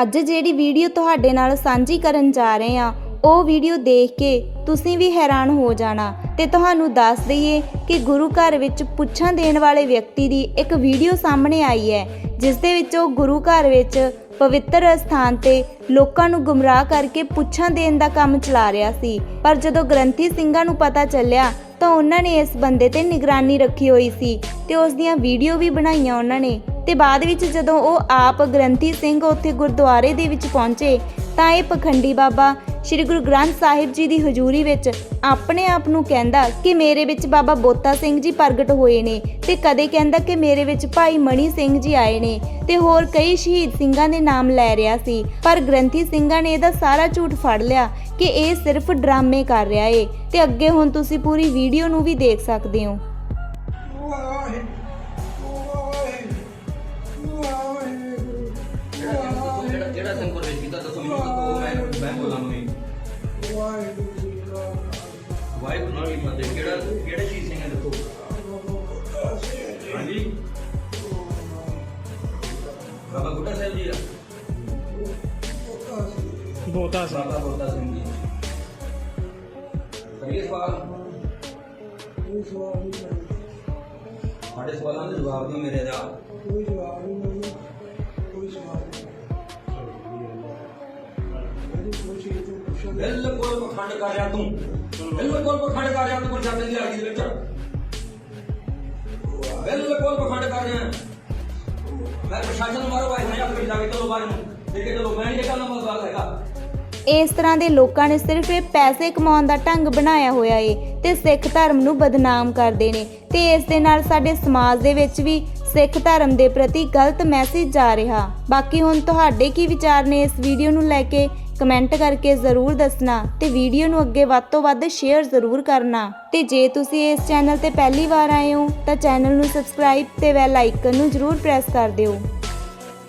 ਅੱਜ ਜਿਹੜੀ ਵੀਡੀਓ ਤੁਹਾਡੇ ਨਾਲ ਸਾਂਝੀ ਕਰਨ ਜਾ ਰਹੇ ਹਾਂ, ਉਹ ਵੀਡੀਓ ਦੇਖ ਕੇ ਤੁਸੀਂ ਵੀ ਹੈਰਾਨ ਹੋ ਜਾਣਾ ਤੇ ਤੁਹਾਨੂੰ ਦੱਸ ਦਈਏ ਕਿ ਗੁਰੂ ਘਰ ਵਿੱਚ ਪੁੱਛਾਂ ਦੇਣ ਵਾਲੇ ਵਿਅਕਤੀ ਦੀ ਇੱਕ ਵੀਡੀਓ ਸਾਹਮਣੇ ਆਈ ਹੈ, ਜਿਸ ਦੇ ਵਿੱਚ ਉਹ ਗੁਰੂ ਘਰ ਵਿੱਚ ਪਵਿੱਤਰ ਸਥਾਨ ਤੇ ਲੋਕਾਂ ਨੂੰ ਗੁੰਮਰਾਹ ਕਰਕੇ ਪੁੱਛਾਂ ਦੇਣ ਦਾ ਕੰਮ ਚਲਾ ਰਿਹਾ ਸੀ। ਪਰ ਜਦੋਂ ਗ੍ਰੰਥੀ ਸਿੰਘਾਂ ਨੂੰ ਪਤਾ ਚੱਲਿਆ, ਤਾਂ ਉਹਨਾਂ ਨੇ ਇਸ ਬੰਦੇ ਤੇ ਨਿਗਰਾਨੀ ਰੱਖੀ ਹੋਈ ਸੀ ਤੇ ਉਸ ਦੀਆਂ ਵੀਡੀਓ ਵੀ ਬਣਾਈਆਂ ਉਹਨਾਂ ਨੇ। ਤੇ ਬਾਅਦ ਵਿੱਚ ਜਦੋਂ ਉਹ ਆਪ ਗ੍ਰੰਥੀ ਸਿੰਘ ਉੱਥੇ ਗੁਰਦੁਆਰੇ ਦੇ ਵਿੱਚ ਪਹੁੰਚੇ, ਤਾਂ ਇਹ ਪਖੰਡੀ ਬਾਬਾ ਸ੍ਰੀ ਗੁਰੂ ਗ੍ਰੰਥ ਸਾਹਿਬ ਜੀ ਦੀ ਹਜ਼ੂਰੀ ਵਿੱਚ ਆਪਣੇ ਆਪ ਨੂੰ ਕਹਿੰਦਾ ਕਿ ਮੇਰੇ ਵਿੱਚ ਬਾਬਾ ਬੋਤਾ ਸਿੰਘ ਜੀ ਪ੍ਰਗਟ ਹੋਏ ਨੇ ਤੇ ਕਦੇ ਕਹਿੰਦਾ ਕਿ ਮੇਰੇ ਵਿੱਚ ਭਾਈ ਮਣੀ ਸਿੰਘ ਜੀ ਆਏ ਨੇ ਤੇ ਹੋਰ ਕਈ ਸ਼ਹੀਦ ਸਿੰਘਾਂ ਦੇ ਨਾਮ ਲੈ ਰਿਹਾ ਸੀ। ਪਰ ਗ੍ਰੰਥੀ ਸਿੰਘਾਂ ਨੇ ਇਹਦਾ ਸਾਰਾ ਝੂਠ ਫੜ ਲਿਆ ਕਿ ਇਹ ਸਿਰਫ ਡਰਾਮੇ ਕਰ ਰਿਹਾ ਏ ਤੇ ਅੱਗੇ ਹੁਣ ਤੁਸੀਂ ਪੂਰੀ ਵੀਡੀਓ ਨੂੰ ਵੀ ਦੇਖ ਸਕਦੇ ਹੋ। ਜਿਹੜਾ ਜਿਹੜਾ ਸਿੰਘ ਪ੍ਰਵੇਸ਼ ਕੀਤਾ ਦੱਸੋ ਮੈਨੂੰ ਤਾਂ ਮੈਂ ਮੈਂ ਬੋਲਾਂ ਮੈਂ ਵਾਹਿਗੁਰੂ ਨਾਲ ਹੀ ਮੰਦੇ ਕਿਹੜਾ ਕਿਹੜੇ ਚੀਜ਼ ਸਿੰਘ ਹੈ ਦੇਖੋ ਹਾਂਜੀ ਬਾਬਾ ਬੁੱਢਾ ਸਾਹਿਬ ਜੀ ਦਾ ਬੋਤਾ ਸਾਹਿਬ ਬਾਬਾ ਬੁੱਢਾ ਸਿੰਘ ਜੀ ਕਰੀਏ ਸਵਾਲ ਸਾਡੇ ਸਵਾਲਾਂ ਦੇ ਜਵਾਬ ਦਿਓ ਮੇਰੇ ਦਾ ਬਿਲਕੁਲ ਪਖੰਡ ਕਰ ਰਿਹਾ ਤੂੰ। ਬਿਲਕੁਲ ਪਖੰਡ ਕਰ ਰਿਹਾ ਤੂੰ ਪ੍ਰਸ਼ਾਸਨ ਦੀ ਹਾਜ਼ਰੀ ਦੇ ਵਿੱਚ। ਬਿਲਕੁਲ ਪਖੰਡ ਕਰ ਰਿਹਾ। ਮੈਂ ਪ੍ਰਸ਼ਾਸਨ ਮਾਰੋ ਭਾਈ ਨਹੀਂ ਆਪਣੀ ਜਾ ਕੇ ਚਲੋ ਬਾਹਰ ਨੂੰ। ਠੀਕ ਚਲੋ, ਮੈਂ ਇਹ ਗੱਲ ਨਾਲ ਗੱਲ ਹੈਗਾ। ਇਸ ਤਰ੍ਹਾਂ ਦੇ ਲੋਕਾਂ ਨੇ ਸਿਰਫ ਇਹ ਪੈਸੇ ਕਮਾਉਣ ਦਾ ਢੰਗ ਬਣਾਇਆ ਹੋਇਆ ਏ ਤੇ ਸਿੱਖ ਧਰਮ ਨੂੰ ਬਦਨਾਮ ਕਰਦੇ ਨੇ ਤੇ ਇਸ ਦੇ ਨਾਲ ਸਾਡੇ ਸਮਾਜ ਦੇ ਵਿੱਚ ਵੀ ਸਿੱਖ ਧਰਮ ਦੇ ਪ੍ਰਤੀ ਗਲਤ ਮੈਸੇਜ ਜਾ ਰਿਹਾ। ਬਾਕੀ ਹੁਣ ਤੁਹਾਡੇ ਕੀ ਵਿਚਾਰ ਨੇ ਇਸ ਵੀਡੀਓ ਨੂੰ ਲੈ ਕੇ? ਕਮੈਂਟ ਕਰਕੇ ਜ਼ਰੂਰ ਦੱਸਣਾ ਤੇ ਵੀਡੀਓ ਨੂੰ ਅੱਗੇ ਵੱਧ ਤੋਂ ਵੱਧ ਸ਼ੇਅਰ ਜ਼ਰੂਰ ਕਰਨਾ। ਤੇ ਜੇ ਤੁਸੀਂ ਇਸ ਚੈਨਲ ਤੇ ਪਹਿਲੀ ਵਾਰ ਆਏ ਹੋ, ਤਾਂ ਚੈਨਲ ਨੂੰ ਸਬਸਕ੍ਰਾਈਬ ਤੇ ਬੈਲ ਆਈਕਨ ਨੂੰ ਜ਼ਰੂਰ ਪ੍ਰੈਸ ਕਰ ਦਿਓ।